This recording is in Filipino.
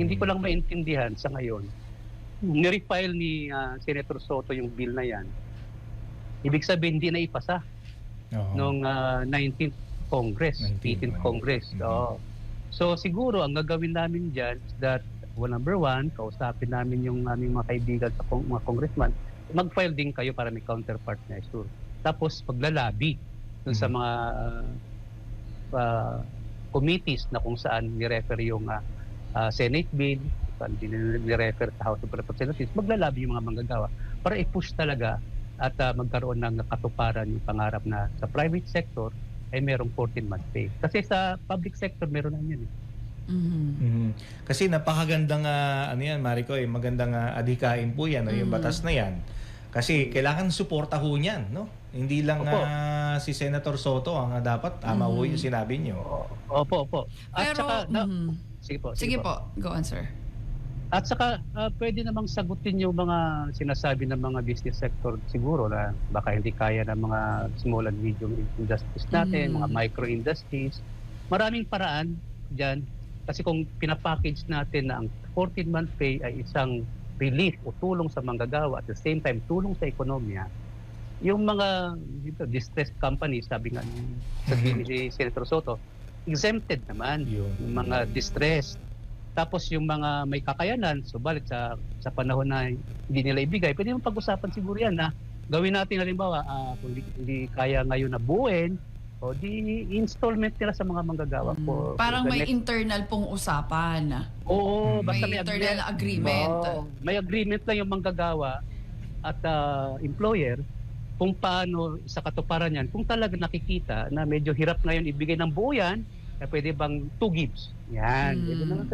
hindi ko lang maintindihan sa ngayon, nirefile ni ah, Senator Soto yung bill na yan. Ibig sabihin, hindi na ipasa Oo. nung ah, 19th Congress, 19th 18th Congress. Mhm. Oo. So siguro, ang gagawin namin dyan is that, well, number one, kausapin namin yung aming mga kaibigan sa kong, mga congressman, mag-file din kayo para may counterpart measure. Tapos paglalabi dun sa Mhm. mga ah, committees na kung saan ni-refer yung ah, ah, Senate bill, din ni-refer sa House of Representatives, maglalabi yung mga manggagawa para i-push talaga at ah, magkaroon ng katuparan yung pangarap na sa private sector ay merong 14-month pay. Kasi sa public sector meron na yan. Eh. Mhm. Mhm. Kasi napakagandang ah, ano yan, Marico, eh, magandang ah, adhikain po yan, no, yung Mhm. batas na yan. Kasi kailangan suporta ho niyan, no? Hindi lang Opo. ah, si Senator Soto ang dapat tama ho Mhm. yung sinabi niyo. Opo, opo. At Pero, saka, na, mhm. Sige po. sige po, go on sir. At saka ah, pwede namang sagutin yung mga sinasabi ng mga business sector siguro na baka hindi kaya ng mga small and medium industries natin, Mm. mga micro industries. Maraming paraan diyan kasi kung pinapackage natin na ang 14-month pay ay isang relief o tulong sa manggagawa at the same time tulong sa ekonomiya, yung mga dito, distressed companies, sabi nga ni, sabi ni Senator Soto, exempted naman Yun. yung mga distressed. Tapos yung mga may kakayanan, subalit sa sa panahon na hindi nila ibigay, pwede mo pag-usapan siguro yan na gawin natin halimbawa ah, kung hindi, hindi kaya ngayon na buuin, o di installment nila sa mga manggagawa Mm. po. Parang may next- internal pong usapan. Oo, Mm. basta May may, internal agreement. agreement. Oo, may agreement lang yung manggagawa at ah, employer kung paano sa katuparan yan, kung talaga nakikita na medyo hirap ngayon ibigay ng buo yan, eh, pwede bang two gives? Yan. Mm. Pwede naman